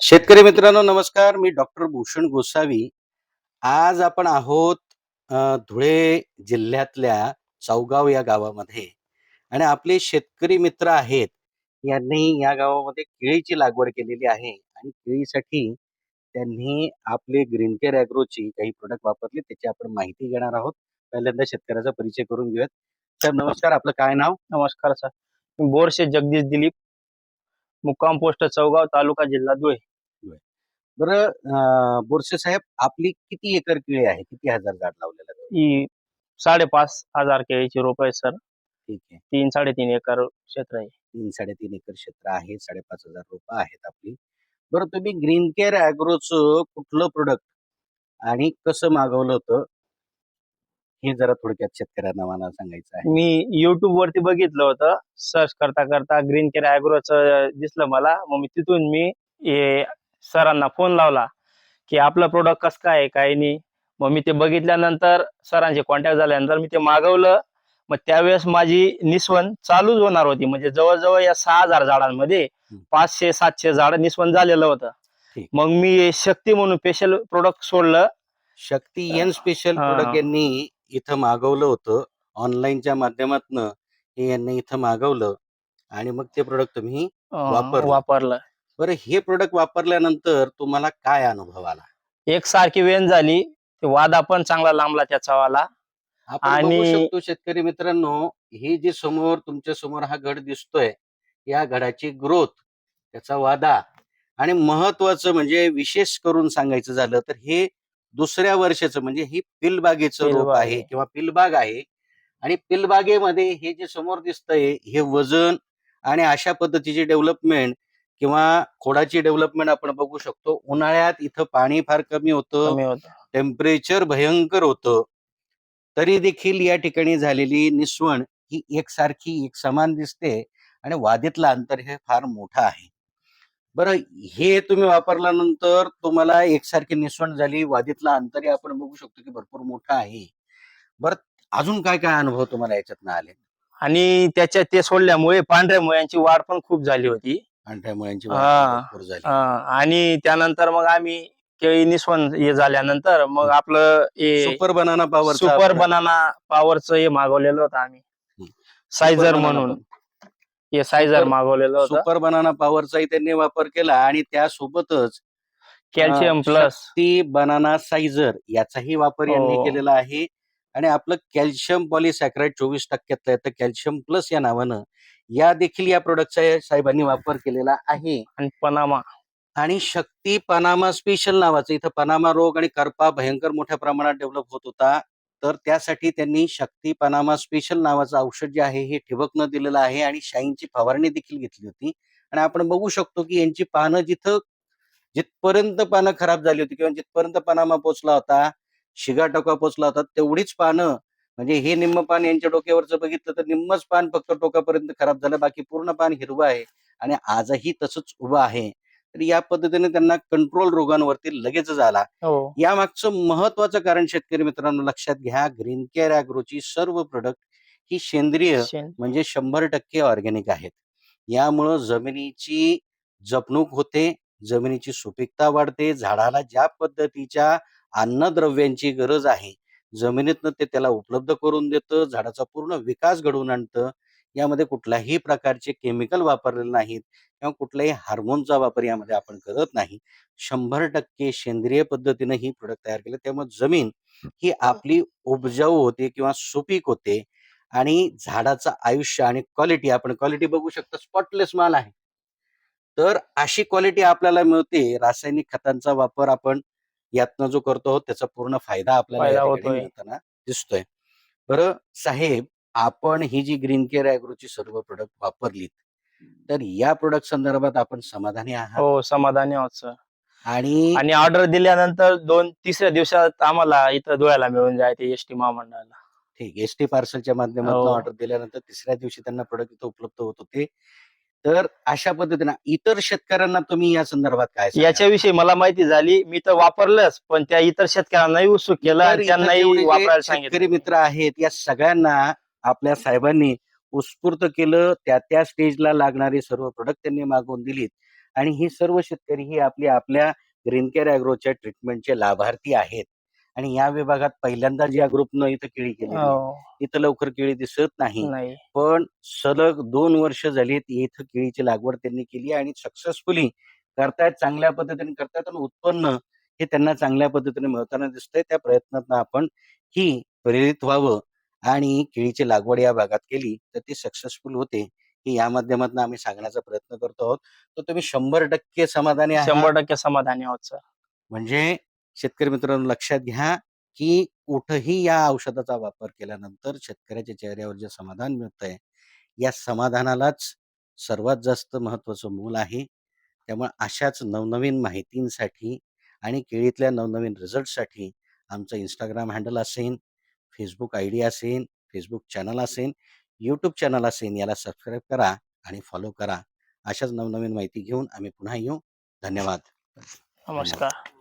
शेतकरी मित्रांनो नमस्कार. मी डॉक्टर भूषण गोसावी. आज आपण आहोत धुळे जिल्ह्यातल्या चौगाव या गावामध्ये. आणि आपले शेतकरी मित्र आहेत यांनी या गावामध्ये केळीची लागवड केलेली आहे. आणि केळीसाठी त्यांनी आपले ग्रीन केअर अॅग्रोची काही प्रोडक्ट वापरले त्याची आपण माहिती घेणार आहोत. पहिल्यांदा शेतकऱ्याचा परिचय करून घेऊयात. सर नमस्कार. आपलं काय नाव? नमस्कार सर. बोरशे जगदीश दिलीप मुक्काम पोस्ट चौगाव तालुका जिल्हा धुळे. बरं बोरसे साहेब आपली किती एकर केळी आहे? किती हजार झाड लावलेलं आहे? ही साडेपाच हजार केळीची रोप आहे सर. ठीक आहे. तीन साडेतीन एकर क्षेत्र आहे. तीन साडेतीन एकर क्षेत्र आहे. साडेपाच हजार रुपये आहेत आपली. बरं तुम्ही ग्रीन केअर अॅग्रोचं कुठलं प्रोडक्ट आणि कसं मागवलं होतं? हे जरा थोडक्यात शेतकऱ्यांना मला सांगायचं आहे. मी युट्यूब वरती बघितलं होतं. सर्च करता करता ग्रीन केअर अॅग्रोच दिसलं मला. मग मी तिथून मी हे सरांना फोन लावला की आपलं प्रोडक्ट कसं काय आहे, काय नाही मग मी ते बघितल्यानंतर सरांचे कॉन्टॅक्ट झाल्यानंतर मी ते मागवलं मग त्यावेळेस माझी निस्वन चालूच होणार होती म्हणजे जवळजवळ या सहा हजार झाडांमध्ये. पाचशे सातशे झाड निस्वन झालेलं होतं. मग मी शक्ती म्हणून स्पेशल प्रोडक्ट सोडलं शक्ती एन स्पेशल. प्रोडक्ट यांनी इथं मागवलं होतं ऑनलाईनच्या माध्यमातून हे यांनी इथं मागवलं आणि मग ते प्रोडक्ट तुम्ही वापरलं. बरं हे प्रोडक्ट वापरल्यानंतर तुम्हाला काय अनुभव आला? एक सारखी वेन झाली ते वादा पण चांगला लांबला त्याचा वाला आणि- शकतो शेतकरी मित्रांनो ही जी समोर तुमच्यासमोर हा गड दिसतोय या गडाची ग्रोथ त्याचा वादा आणि महत्वाचं म्हणजे विशेष करून सांगायचं झालं तर हे दुसऱ्या वर्षाचं म्हणजे ही पिलबागेचं रोप आहे. किंवा पिलबाग आहे. आणि पिलबागेमध्ये हे जे समोर दिसतंय हे वजन आणि अशा पद्धतीची डेव्हलपमेंट किंवा खोडाची डेव्हलपमेंट आपण बघू शकतो. उन्हाळ्यात इथं पाणी फार कमी होतं. टेम्परेचर भयंकर होतं. तरी देखील या ठिकाणी झालेली निस्वण ही एकसारखी एक समान दिसते आणि वादीतलं अंतर हे फार मोठं आहे. बरं हे तुम्ही वापरल्यानंतर तुम्हाला एकसारखी निस्वण झाली वादीतलं अंतर हे आपण बघू शकतो की भरपूर मोठं आहे. बरं अजून काय काय अनुभव तुम्हाला याच्यातनं आले? आणि त्याच्यात ते सोडल्यामुळे पांढऱ्या मुळ्यांची वाढ पण खूप झाली होती. हा. भरपूर झाली. आणि त्यानंतर मग आम्ही केळी निस्वन हे झाल्यानंतर मग आपलं हे super banana power super banana पॉवरचं हे मागवलेलं होतं आम्ही. हम्म. सायझर म्हणून. हे सायझर मागवलेलं होतं. सुपर बनाना पॉवरचाही त्यांनी वापर केला आणि त्यासोबतच कॅल्शियम प्लस ती बनाना सायझर याचाही वापर यांनी हो. केलेला आहे. आणि आपलं कॅल्शियम पॉलिसॅक्राईड चोवीस टक्क्यातलं येतं कॅल्शियम प्लस या नावानं या देखील या प्रोडक्टचा साहेबांनी वापर केलेला आहे. आणि पनामा. आणि शक्ती पनामा स्पेशल नावाचं. इथं पनामा रोग आणि करपा भयंकर मोठ्या प्रमाणात डेव्हलप होत होता. तर त्यासाठी त्यांनी शक्ती पनामा स्पेशल नावाचं औषध जे आहे हे ठिबकनं दिलेलं आहे आणि शाईनची फवारणी देखील घेतली होती. आणि आपण बघू शकतो की यांची पानं जिथं जिथपर्यंत पानं खराब झाली होती किंवा जिथपर्यंत पनामा पोचला होता शिगा टोका पोचला होता तेवढीच पानं म्हणजे हे निम्म पान यांच्या डोक्यावरचं बघितलं तर निम्मच पान फक्त टोकापर्यंत खराब झालं बाकी पूर्ण पान हिरवं आहे आणि आजही तसंच उभं आहे. तर या पद्धतीने त्यांना कंट्रोल रोगांवरती लगेच झाला हो. या मागचं महत्वाचं कारण शेतकरी मित्रांनो लक्षात घ्या ग्रीन केअर अॅग्रोची सर्व प्रोडक्ट ही सेंद्रिय म्हणजे शंभर टक्के ऑर्गॅनिक आहेत. यामुळं जमिनीची जपणूक होते जमिनीची सुपीकता वाढते झाडाला ज्या पद्धतीच्या अन्नद्रव्यांची गरज आहे जमिनीतनं ते त्याला उपलब्ध करून देतं झाडाचा पूर्ण विकास घडवून आणतं. यामध्ये कुठल्याही प्रकारचे केमिकल वापरलेले नाहीत किंवा कुठल्याही हार्मोनचा वापर यामध्ये आपण करत नाही. शंभर टक्के सेंद्रिय पद्धतीने ही प्रोडक्ट तयार केले. त्यामुळे जमीन ही आपली उपजाऊ होते किंवा सुपीक होते आणि झाडाचं आयुष्य आणि क्वालिटी आपण क्वालिटी बघू शकतो. स्पॉटलेस माल आहे. तर अशी क्वालिटी आपल्याला मिळते. रासायनिक खतांचा वापर आपण यातनं जो करतो त्याचा पूर्ण फायदा आपल्याला या फायदा ठिकाणी होतोय. मिळताना दिसतोय. बरं साहेब आपण ही जी ग्रीन केअर अॅग्रोची सर्व प्रोडक्ट वापरलीत तर या प्रोडक्ट संदर्भात आपण समाधानी आहात? हो समाधानी आहोत सर. आणि आणि ऑर्डर दिल्यानंतर दोन तिसऱ्या दिवसात आम्हाला इथं धुळ्याला मिळून जायचे एस टी महामंडळाला. ठीक एस टी पार्सलच्या माध्यमातून हो. ऑर्डर दिल्यानंतर तिसऱ्या दिवशी त्यांना प्रोडक्ट इथं उपलब्ध होत होते. तर अशा पद्धतीने इतर शेतकऱ्यांना तुम्ही या संदर्भात काय सांगाल? याच्याविषयी मला माहिती झाली मी तर वापरलंच पण त्या इतर शेतकऱ्यांनाही उत्सुक केलं त्यांनाही जेवढे जे वापरायला शेतकरी सांगितलं मित्र आहेत या सगळ्यांना आपल्या साहेबांनी उत्स्फूर्त केलं त्या त्या स्टेजला लागणारी सर्व प्रोडक्ट त्यांनी मागवून दिलीत. आणि ही सर्व शेतकरी ही आपली आपल्या ग्रीन केअर अॅग्रोच्या ट्रीटमेंटचे लाभार्थी आहेत. आणि या विभागात पहिल्यांदा ज्या ग्रुपनं इथं केळी केली हो, इथं लवकर केळी दिसत नाही. नाही. पण सलग दोन वर्ष झालीत इथं केळीची लागवड त्यांनी केली आणि सक्सेसफुली करतायत चांगल्या पद्धतीने करतायत आणि उत्पन्न हे त्यांना चांगल्या पद्धतीने मिळताना दिसतंय. त्या प्रयत्नात आपण ही प्रेरित व्हावं आणि केळीची लागवड या भागात केली तर ती सक्सेसफुल होते ही या माध्यमातून आम्ही सांगण्याचा प्रयत्न करतो आहोत. तर तुम्ही शंभर टक्के समाधानी आहात. शंभर टक्के समाधानी आहोत सर. म्हणजे शेतकरी मित्रांनो लक्षात घ्या की कुठंही या औषधाचा वापर केल्यानंतर शेतकऱ्याच्या चेहऱ्यावर जे समाधान मिळतंय या समाधानालाच सर्वात जास्त महत्वाचं मूल आहे. त्यामुळे अशाच नवनवीन माहितींसाठी आणि केळीतल्या नवनवीन रिझल्टसाठी आमचं इंस्टाग्राम हँडल असेल फेसबुक आय डी असेल फेसबुक चॅनल असेल यूट्यूब चॅनल असेल याला सबस्क्राईब करा आणि फॉलो करा. अशाच नवनवीन माहिती घेऊन आम्ही पुन्हा येऊ. धन्यवाद. नमस्कार.